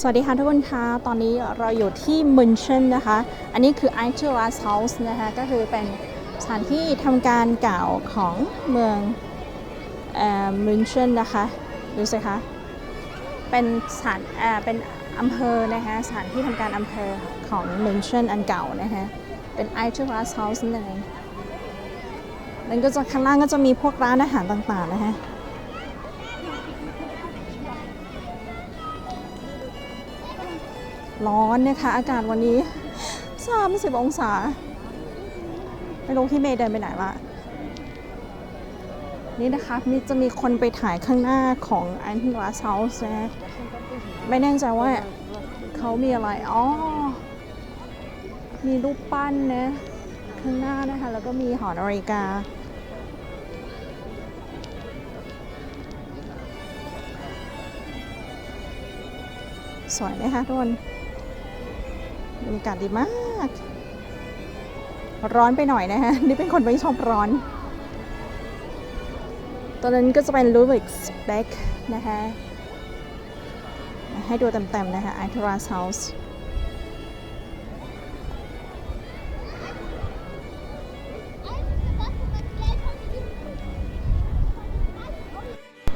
สวัสดีค่ะทุกคนคะตอนนี้เราอยู่ที่มุนเชนนะคะ อันนี้คือ i t e r a s House นะคะ ก็คือเป็นสถานที่ทำการเก่าของเมืองมุนเชนนะคะ ดูสิคะ เป็นสถานเเป็นอำเภอนะคะสถานที่ทำการอำเภอของมุนเชนอันเก่านะคะเป็น i t e r a s House นั่นเองแล้วก็จะข้างล่างก็จะมีพวกร้านอาหารต่างๆนะคะ ร้อนนะคะ อากาศวันนี้ 30 องศา ไม่รู้พี่เมย์เดินไปไหนละนี่นะคะมีจะมีคนไปถ่ายข้างหน้าของอันวาเซาส์นะไม่แน่ใจว่าเขามีอะไร อ๋อ มีรูปปั้นนะ ข้างหน้านะคะ แล้วก็มีหอนาฬิกา สวยไหมคะทุกคน บรรยากาศดีมาก ร้อนไปหน่อยนะคะนี่เป็นคนไม่ชอบร้อน ตอนนั้นก็จะเป็นลูวิกสเบกนะคะ ให้ดูเต็มๆนะคะ i t e r a s House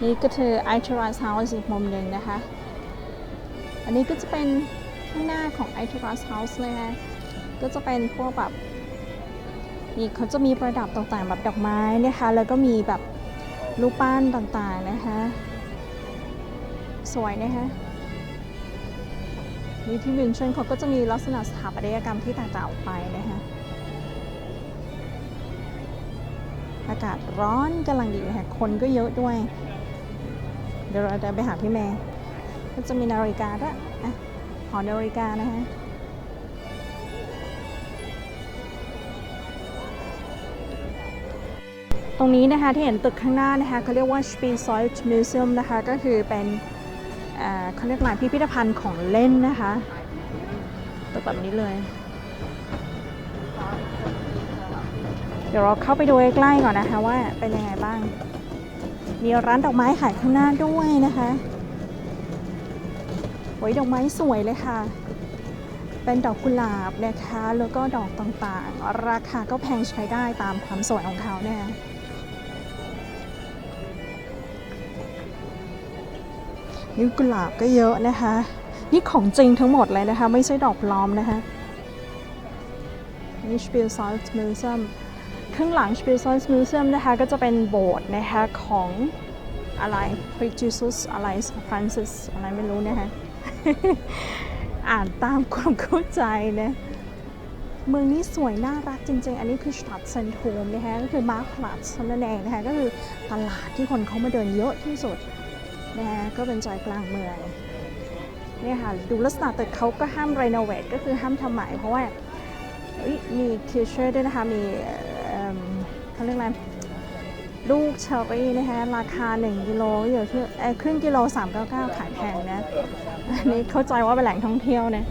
นี่ก็คือ i t e r a s House อีกมุมหนึ่งนะคะ อันนี้ก็จะเป็นางหน้าของ i t e r a s House เลยนะก็จะเป็นพวกแบบนี่เขาจะมีประดับต่างๆ แบบดอกไม้นะคะ แล้วก็มีแบบรูปปั้นต่างๆนะคะ สวยนะคะนี่ที่วินเชนเขาก็จะมีลักษณะสถาปัตยกรรมที่ต่างๆออกไปนะคะอากาศร้อนกำลังดีค่ะ คนก็เยอะด้วย เดี๋ยวเราเดินไปหาพี่เมย์ก็จะมีนาฬิกาด้วยอะ หอนาฬิกานะคะตรงนี้นะคะที่เห็นตึกข้างหน้านะคะเขาเรียกว่า s p i e l z e u t Museum นะคะก็คือเป็นเอ่อเขาเรียกอะไรพิพิธภัณฑ์ของเล่นนะคะตึกแบบนี้เลย เดี๋ยวเราเข้าไปดูใกล้ๆก่อนนะคะว่าเป็นยังไงบ้าง มีร้านดอกไม้ขายข้างหน้าด้วยนะคะ โอ้ยดอกไม้สวยเลยค่ะ เป็นดอกกุหลาบนะคะ แล้วก็ดอกต่างๆ ราคาก็แพงใช้ได้ตามความสวยของเขาเนี่ยนี่กุหลาบก็เยอะนะคะ นี่ของจริงทั้งหมดเลยนะคะ ไม่ใช่ดอกปลอมนะคะนี่ Spiel s a l z Museum ข้างหลัง Spiel s a l z Museum นะคะก็จะเป็นโบสถ์นะคะของอะไร p r e j u s อะไร Francis อะไรไม่รู้นะคะ อ่านตามความเข้าใจนะเมืองนี้สวยน่ารักจริงๆ อันนี้คือสตัดเซนโทมนะคะก็คือมาร์คลัสนั่นเองนะคะก็คือตลาดที่คนเขามาเดินเยอะที่สุดนะคะก็เป็นใจกลางเมืองเนี่ยค่ะดูลักษณะตึกเขาก็ห้ามรีโนเวทก็คือห้ามทำใหม่เพราะว่ามีคิวเชอร์ด้วยนะคะ มีเอิ่มเขาเรียกอะไร ลูกเชอร์รี่นะคะราคา 1กิโลอยู่ที่เอ้ยครึ่งกิโล 399 ขายแพงนะอันนี้เข้าใจว่าเป็นแหล่งท่องเที่ยวนะ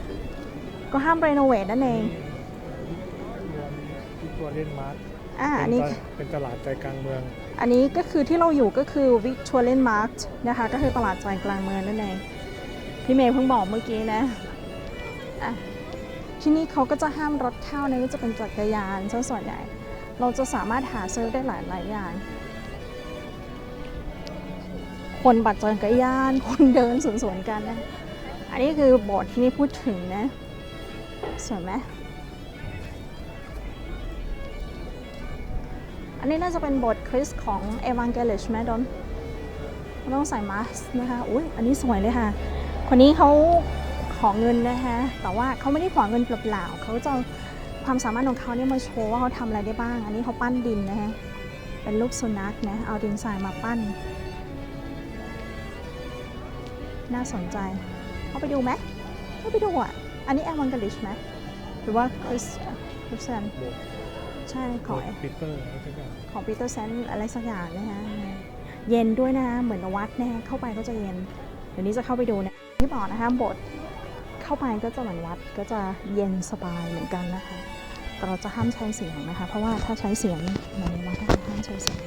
ก็ห้ามรีโนเวทนั่นเองที่ตัวเล่นมาร์ทอ่าอันนี้เป็นตลาดใจกลางเมือง อันนี้ก็คือที่เราอยู่ก็คือวิกตอเรียนมาร์ t นะคะ ก็คือตลาดใจกลางเมืองนั่นเองพี่เมย์เพิ่งบอกเมื่อกี้นะอะที่นี่เขาก็จะห้ามรถเข้านะก็จะเป็นจักรยานซะส่วนใหญ่ เราจะสามารถหาซื้อได้หลายหลายๆอย่าง คนบัตรจักรยาน คนเดินสวนๆกันนะ อันนี้คือโบสถ์ที่นี่พูดถึงนะ สวยไหมอันนี้น่าจะเป็นโบทคริสของเอว n งเกลิชแมดอนต้องใส่มาสก์นะคะ อุ้ยอันนี้สวยเลยค่ะ คนนี้เขาขอเงินนะคะ แต่ว่าเขาไม่ได้ขอเงินเปล่าๆเขาจะความสามารถของเขาเนี่ยมาโชว์ว่าเขาทำอะไรได้บ้าง อันนี้เขาปั้นดินนะคะเป็นลูกสุนัขนะ เอาดินทรายมาปั้น น่าสนใจเข้าไปดูไหมเข้าไปดูอะ อันนี้แอวังเกลิชไหมหรือว่าคริสคริสเตียนโบสถ์ใช่ขโบอสถ์ปีเตอร์อะไรสักอย่างของปีเตอร์แซนอะไรสักอย่างนะคะเย็นด้วยนะคะเหมือนวัดนะคะเข้าไปก็จะเย็น เดี๋ยวนี้จะเข้าไปดูนะที่บอกนะคะโบสถ์เข้าไปก็จะเหมือนวัดก็จะเย็นสบายเหมือนกันนะคะ แต่เราจะห้ามใช้เสียงนะคะ เพราะว่าถ้าใช้เสียงเหมือนในวัดนะคะห้ามใช้เสียง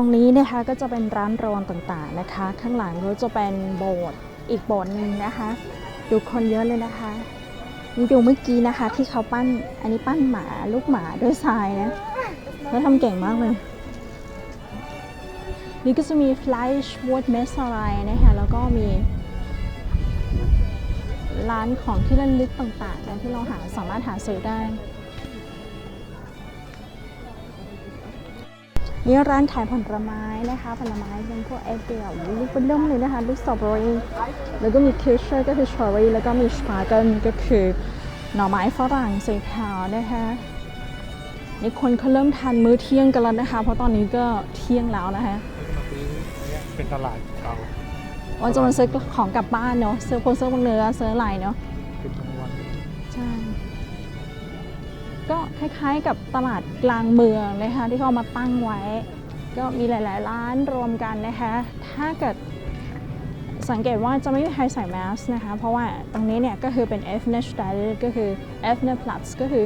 รงนี้นะคะก็จะเป็นร้านรอนต่างๆนะคะ ข้างหลังก็จะเป็นโบสถ์อีกโบสถ์หนึ่งนะคะดูคนเยอะเลยนะคะนี่ดูเมื่อกี้นะคะ ที่เขาปั้นอันนี้ปั้นหมาลูกหมาด้วยทรายนะแล้วทำเก่งมากเลยนี่ก็จะมี Fleisch w o o d m e s s e rei นะคะแล้วก็มี ร้านของที่ระลึกต่างๆนะที่เราหาสามารถหาซื้อได้ นี่ร้านขายผลไม้นะคะ ผลไม้เป็นพวกแอปเปิลลูกเป็นเริ่มเลยนะคะลูกสตรอเบอรี่แล้วก็มีคิชเชอร์ก็คือสตรอเบอรี่แล้วก็มีสปาเกิลก็คือหน่อไม้ฝรั่งสีขาวนะคะนี่คนเขาเริ่มทานมื้อเที่ยงกันแล้วนะคะ เพราะตอนนี้ก็เที่ยงแล้วนะคะแล้วก็มาซื้อเนี่ยเป็นตลาดเก่าว่าจะมาซื้อของกลับบ้านเนาะซื้อพวกเสื้อพวกเนื้อซื้ออะไรเนาะ ก็คล้ายๆกับตลาดกลางเมืองนะคะที่เขาเอามาตั้งไว้ ก็มีหลาย ๆ ร้านรวมกันนะคะถ้าเกิดสังเกตว่าจะไม่มีใครใส่แมสนะคะเพราะว่าตรงนี้เนี่ยก็คือเป็น F n e s t a d ก็คือ F n e Platz ก็คือ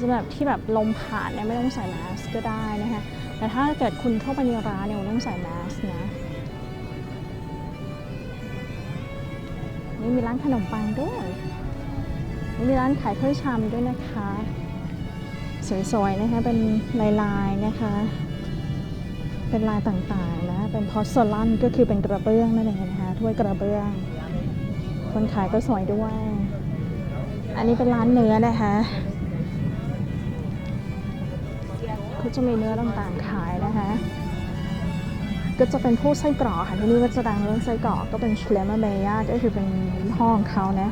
สำหรับที่แบบลมผ่านเนี่ยไม่ต้องใส่แมสก็ได้นะคะแต่ถ้าเกิดคุณเข้าไปในร้านเนี่ยคุณต้องใส่แมสนะนี่มีร้านขนมปังด้วย มีร้านขายถ้วยชามด้วยนะคะ สวยๆนะคะเป็นลายๆนะคะ เป็นลายต่างๆนะเป็นพอสเซลันก็คือเป็นกระเบื้องนั่นเองนะคะถ้วยกระเบื้อง คนขายก็สวยด้วย อันนี้เป็นร้านเนื้อนะคะเขาจะมีเนื้อต่างๆขายนะคะก็จะเป็นพวกไส้กรอกค่ะที่นี่ก็จะดังเรื่องไส้กรอกก็เป็นเชลมาเมย่าก็คือเป็นห้องเขานะ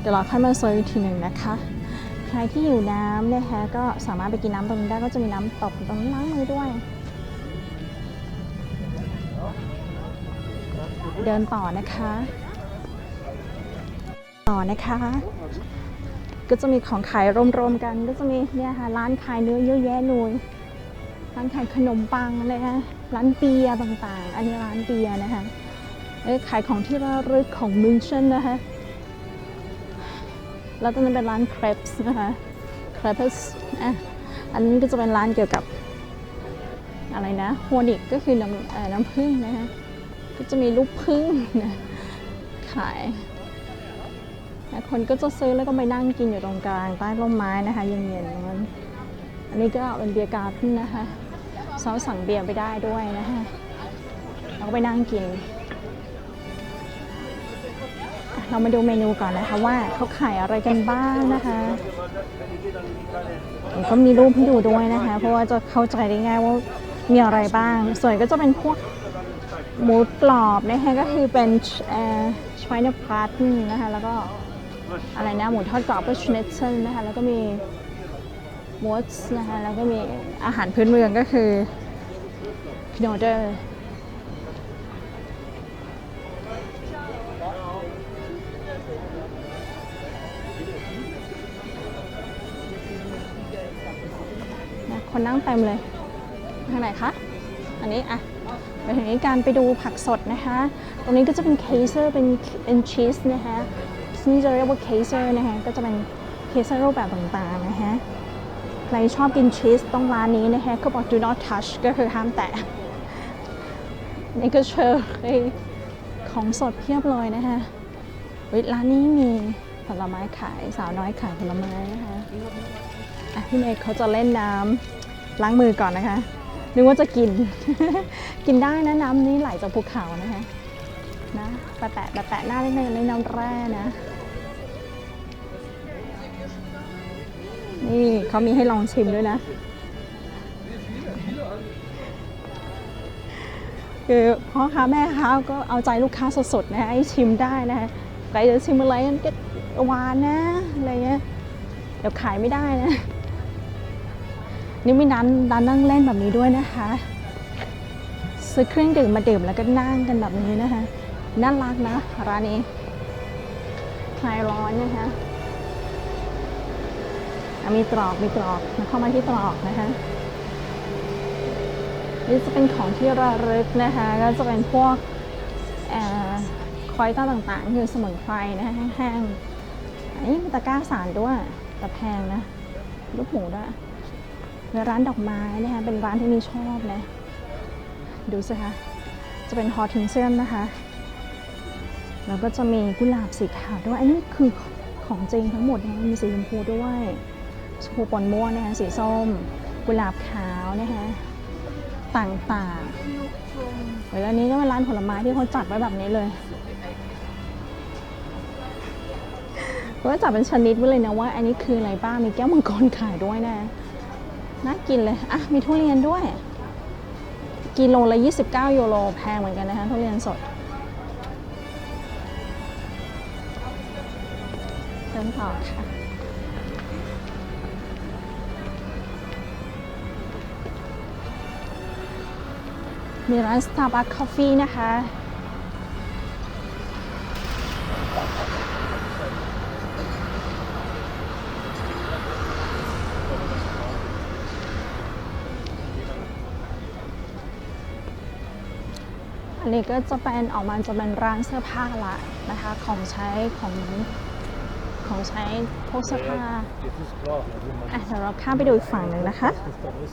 เดี๋ยวเราค่อยมาซื้ออีกทีหนึ่งนะคะ ใครที่อยู่น้ำนะคะก็สามารถไปกินน้ำตรงนี้ได้ก็จะมีน้ำตกตรงนี้ล้างมือด้วย เดินต่อนะคะ ต่อนะคะ ก็จะมีของขายรวมๆกัน ก็จะมีเนี่ยค่ะร้านขายเนื้อเยอะแยะเลยร้านขายขนมปังนะคะร้านเบียร์ต่างๆ อันนี้ร้านเบียร์นะคะเอ้ขายของที่ระลึกของมินเชนนะคะ แล้วตรงนั้นเป็นร้านเครปส์นะคะเครปส์อะอันนี้ก็จะเป็นร้านเกี่ยวกับอะไรนะโฮนิกก็คือน้ำน้ำผึ้งนะคะก็จะมีลูกผึ้งนะขายนะคนก็จะซื้อแล้วก็ไปนั่งกินอยู่ตรงกลางใต้ร่มไม้นะคะเย็นๆนั้นอันนี้ก็เป็นเบียร์การ์ดนะคะสาวสั่งเบียร์ไปได้ด้วยนะคะแล้วก็ไปนั่งกิน เรามาดูเมนูก่อนนะคะว่าเขาขายอะไรกันบ้างนะคะก็มีรูปให้ดูด้วยนะคะ เพราะว่าจะเข้าใจได้ง่ายว่ามีอะไรบ้าง ส่วนก็จะเป็นพวกหมูกรอบนะคะก็คือเป็นเอ่อชไวน์พาร์ตนะคะแล้วก็อะไรนะหมูทอดกรอบก็ชเนตเซลนะคะแล้วก็มีมอสนะคะแล้วก็มีอาหารพื้นเมืองก็คือโนเดอร์ คนนั่งเต็มเลย ทางไหนคะ อันนี้อะไปถึงนี้การไปดูผักสดนะคะ ตรงนี้ก็จะเป็นเคเซอร์เป็นเป็นชีสนะคะนี่จะเรียกว่าเคเซอร์นะคะ ก็จะเป็นเคเซอร์รูปแบบต่างๆนะคะใครชอบกินชีสต้องร้านนี้นะคะเขาบอก do not touch ก็คือห้ามแตะนี่ก็เชิญเลยของสดเพียบเลยนะคะเฮ้ยร้านนี้มีผลไม้ขายสาวน้อยขายผลไม้นะคะอะพี่เมย์เขาจะเล่นน้ำ ล้างมือก่อนนะคะ นึกว่าจะกิน กินได้นะน้ำนี้ไหลจากภูเขานะคะนะแปะแปะแปะแปะหน้าได้เลยในน้ำแร่นะ นี่เขามีให้ลองชิมด้วยนะ คือพ่อค้าแม่ค้าก็เอาใจลูกค้าสดๆนะให้ชิมได้นะคะใครจะชิมอะไรก็หวานนะอะไรเงี้ยเดี๋ยวขายไม่ได้นะ นี่มีร้านร้านนั่งเล่นแบบนี้ด้วยนะคะซื้อเครื่องดื่มมาดื่มแล้วก็นั่งกันแบบนี้นะคะน่ารักนะร้านนี้คลายร้อนนะคะมีตรอกมีตรอกมาเข้ามาที่ตรอกนะคะนี่จะเป็นของที่ระลึกนะคะก็จะเป็นพวกเอ่อคอยต้าต่างๆคือสมุนไพรนะคะแห้งๆอันนี้มีตะกร้าสารด้วยแต่แพงนะลูกหมูด้วย ร้านดอกไม้นะคะเป็นร้านที่นี่ชอบนะ ดูสิคะ จะเป็นฮอทินเซียมนะคะ แล้วก็จะมีกุหลาบสีขาวด้วย อันนี้คือของจริงทั้งหมดนะคะมีสีชมพูด้วยชมพูปนม่วงนะคะสีส้ม กุหลาบขาวนะคะต่างๆแล้วอันนี้ก็เป็นร้านผลไม้ที่เขาจัดไว้แบบนี้เลยก็จัดเป็นชนิดไว้เลยนะว่า อันนี้คืออะไรบ้างมีแก้วมังกรขายด้วยนะ น่ากินเลย อะ มีทุเรียนด้วย กิโลละ 29 ยูโร แพงเหมือนกันนะคะ ทุเรียนสดเดินต่อค่ะ มีร้าน Starbucks Coffee นะคะ นนี้ก็จะเป็นออกมาจะเป็นร้านเสื้อผ้าละนะคะ ของใช้ของของใช้พวกเสื้อผ้า Dit is klaar. อะเดี๋ยวเราข้ามไปดูอีกฝั่งหนึ่ ng นะคะ Dus dat is